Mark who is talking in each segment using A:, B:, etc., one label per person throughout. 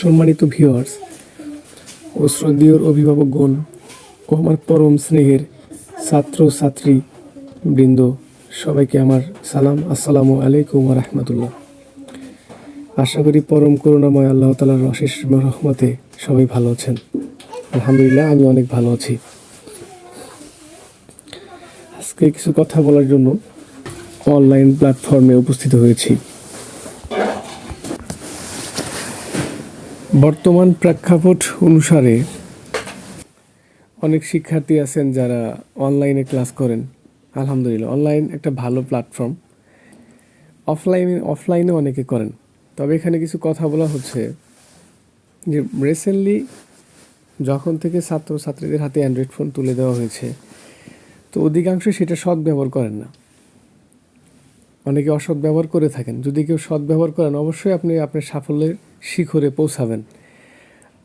A: সম্মানিত ভিউয়ার্স ও শ্রদ্ধেয় অভিভাবকগণ ও আমার পরম স্নেহের ছাত্র ছাত্রী বৃন্দ, সবাইকে আমার সালাম। আসসালামু আলাইকুম রহমতুল্লাহ। আশা করি পরম করুণাময় আল্লাহ তালার অশেষ রহমতে সবাই ভালো আছেন। আলহামদুলিল্লাহ, আমি অনেক ভালো আছি। আজকে কিছু কথা বলার জন্য অনলাইন প্ল্যাটফর্মে উপস্থিত হয়েছি। বর্তমান প্রেক্ষাপট অনুসারে অনেক শিক্ষার্থী আছেন যারা অনলাইনে ক্লাস করেন। আলহামদুলিল্লাহ, অনলাইন একটা ভালো প্ল্যাটফর্ম। অফলাইনে অফলাইনে অনেকে করেন। তবে এখানে কিছু কথা বলা হচ্ছে যে রিসেন্টলি যখন থেকে ছাত্র ছাত্রীদের হাতে অ্যান্ড্রয়েড ফোন তুলে দেওয়া হয়েছে, তো অধিকাংশ সেটা সৎ ব্যবহার করেন না। অনেকে অসৎ ব্যবহার করে থাকেন। যদি কেউ সৎ ব্যবহার করেন, অবশ্যই আপনি আপনার সাফল্যের শিখরে পৌঁছাবেন।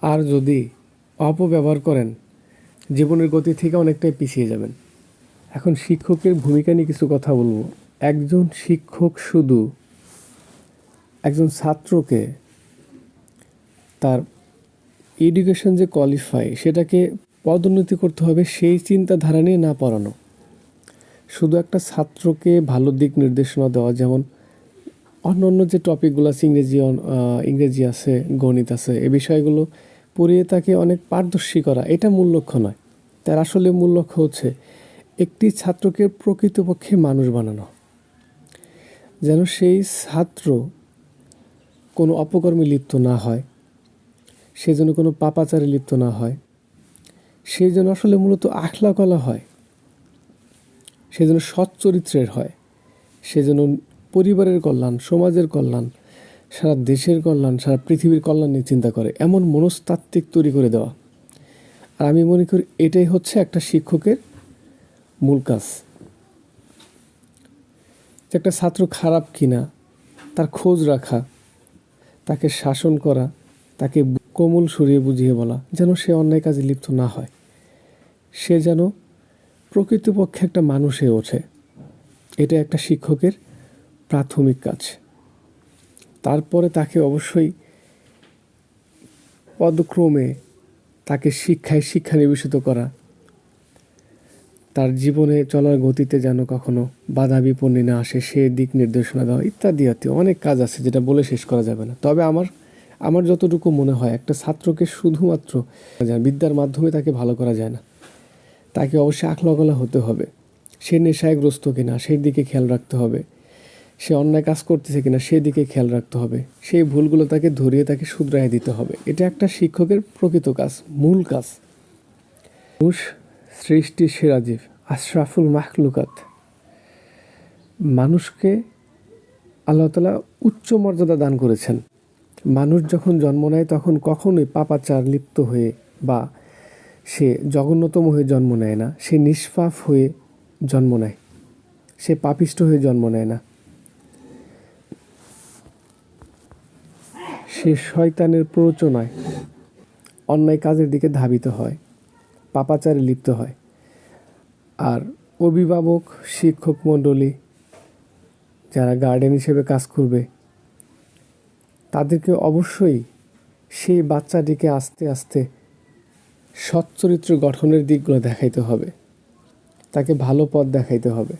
A: আর যদি অপব্যবহার করেন, জীবনের গতি থেকে অনেকটাই পিছিয়ে যাবেন। এখন শিক্ষকের ভূমিকা নিয়ে কিছু কথা বলব। একজন শিক্ষক শুধু একজন ছাত্রকে তার এডুকেশন যে কোয়ালিফাই সেটাকে পদোন্নতি করতে হবে, সেই চিন্তাধারা নিয়ে না পড়ানো। শুধু একটা ছাত্রকে ভালো দিক নির্দেশনা দেওয়া যেমন অন্য অন্য যে টপিকগুলো আছে, ইংরেজি ইংরেজি আছে, গণিত আছে, এ বিষয়গুলো পড়িয়ে তাকে অনেক পারদর্শী করা, এটা মূল লক্ষ্য নয়। তার আসলে মূল লক্ষ্য হচ্ছে একটি ছাত্রকে প্রকৃতপক্ষে মানুষ বানানো। যেন সেই ছাত্র কোনো অপকর্মে লিপ্ত না হয়, সে যেন কোনো পাপাচারে লিপ্ত না হয়, সে যেন আসলে মূলত আখলা কলা হয়, সে যেন সৎ চরিত্রের হয়, সে যেন পরিবারের কল্যাণ, সমাজের কল্যাণ, সারা দেশের কল্যাণ, সারা পৃথিবীর কল্যাণ নিয়ে চিন্তা করে, এমন মনস্তাত্ত্বিক তৈরি করে দেওয়া। আর আমি মনে করি এটাই হচ্ছে একটা শিক্ষকের মূল কাজ। যে একটা ছাত্র খারাপ কিনা, তার খোঁজ রাখা, তাকে শাসন করা, তাকে কোমল সরিয়ে বুঝিয়ে বলা, যেন সে অন্যায় কাজে লিপ্ত না হয়। সে যেন প্রকৃতপক্ষে একটা মানুষ ওঠে। এটা একটা শিক্ষকের প্রাথমিক কাজ। তারপরে তাকে অবশ্যই পদক্রমে তাকে শিক্ষায় শিক্ষা নিবেশিত করা। তার জীবনে চলার গতিতে যেন কখনো বাধা বিপন্নী না আসে, সে দিক নির্দেশনা দেওয়া ইত্যাদি ইত্যাদি অনেক কাজ আছে যেটা বলে শেষ করা যাবে না। তবে আমার আমার যতটুকু মনে হয়, একটা ছাত্রকে শুধুমাত্র বিদ্যার মাধ্যমে তাকে ভালো করা যায় না, তাকে অবশ্যই আখলাগলা হতে হবে। সে নেশায় গ্রস্ত কিনা, সেই দিকে খেয়াল রাখতে হবে। সে অন্যায় কাজ করতেছে কিনা সেই দিকে খেয়াল রাখতে হবে। সেই ভুলগুলো তাকে ধরিয়ে তাকে শুধরাই দিতে হবে। এটা একটা শিক্ষকের প্রকৃত কাজ, মূল কাজ। মানুষ সৃষ্টি সিরাজীব আশরাফুল মাহলুকাত মানুষকে আল্লাহ তালা উচ্চ মর্যাদা দান করেছেন। মানুষ যখন জন্ম নেয়, তখন কখনোই পাপাচার লিপ্ত হয়ে বা সে জঘন্যতম হয়ে জন্ম নেয় না। সে নিষ্পাপ হয়ে জন্ম নেয়। সে পাপিষ্ট হয়ে জন্ম নেয় না। সে শয়তানের প্ররোচনায় অন্যায় কাজের দিকে ধাবিত হয়, পাপাচারে লিপ্ত হয়। আর অভিভাবক, শিক্ষক মণ্ডলী যারা গার্ডেন হিসেবে কাজ করবে, তাদেরকে অবশ্যই সেই বাচ্চাটিকে আস্তে আস্তে সচ্চরিত্র গঠনের দিকগুলো দেখাইতে হবে। তাকে ভালো পথ দেখাইতে হবে।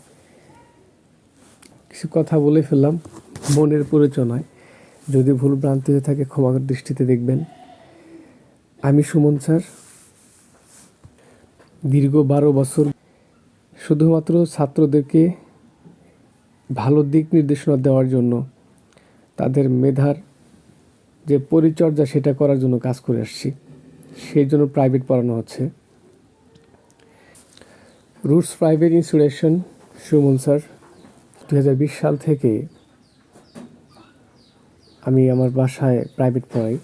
A: কিছু কথা বলে ফেললাম মনের পরিচনায় যদি ভুল ভ্রান্তি হয়ে থাকে ক্ষমার দৃষ্টিতে দেখবেন। আমি সুমন স্যার, দীর্ঘ বারো বছর শুধুমাত্র ছাত্রদেরকে ভালো দিক নির্দেশনা দেওয়ার জন্য, তাদের মেধার যে পরিচর্যা, সেটা করার জন্য কাজ করে আসছি। সেই জন্য প্রাইভেট পড়ানো হচ্ছে। Roots private institution, Suman sir দু হাজার বিশ সাল থেকে আমি আমার বাসায় প্রাইভেট পড়াই।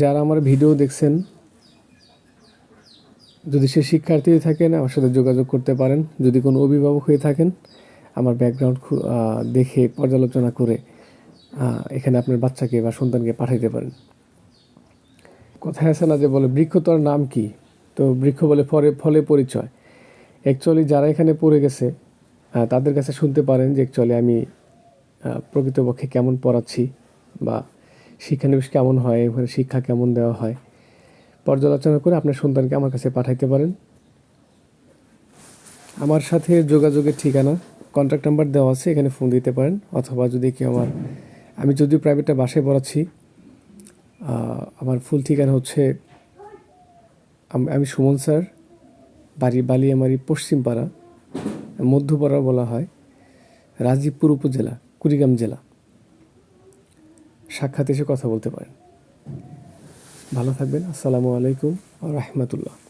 A: যারা আমার ভিডিও দেখছেন, যদি সে শিক্ষার্থী থাকেন, আমার সাথে যোগাযোগ করতে পারেন। যদি কোনো অভিভাবক হয়ে থাকেন, আমার ব্যাকগ্রাউন্ড দেখে পর্যালোচনা করে এখানে আপনার বাচ্চাকে বা সন্তানকে পাঠাইতে পারেন। কথায় আছে না যে বলে, বৃক্ষ তোর নাম কি? তো বৃক্ষ বলে ফলে ফলে পরিচয়। অ্যাকচুয়ালি যারা এখানে পড়ে গেছে তাদের কাছে শুনতে পারেন যে অ্যাকচুয়ালি আমি প্রকৃতপক্ষে কেমন পড়াচ্ছি বা শিক্ষানিবেশ কেমন হয় এখানে শিক্ষা কেমন দেওয়া হয়। পর্যালোচনা করে আপনার সন্তানকে আমার কাছে পাঠাইতে পারেন। আমার সাথে যোগাযোগের ঠিকানা কন্ট্যাক্ট নাম্বার দেওয়া আছে, এখানে ফোন দিতে পারেন। অথবা যদি কেউ আমার, আমি যদিও প্রাইভেটটা বাসায় পড়াচ্ছি আমার ফুল ঠিকানা হচ্ছে আমি সুমন স্যার, বাড়ি, বালিয়ামারি, পশ্চিমপাড়া। মধ্যপাড়া বলা হয়, রাজীবপুর উপজেলা, কুড়িগ্রাম জেলা। সাক্ষাৎ এসে কথা বলতে পারেন। ভালো থাকবেন। আসসালামু আলাইকুম রহমতুল্লাহ।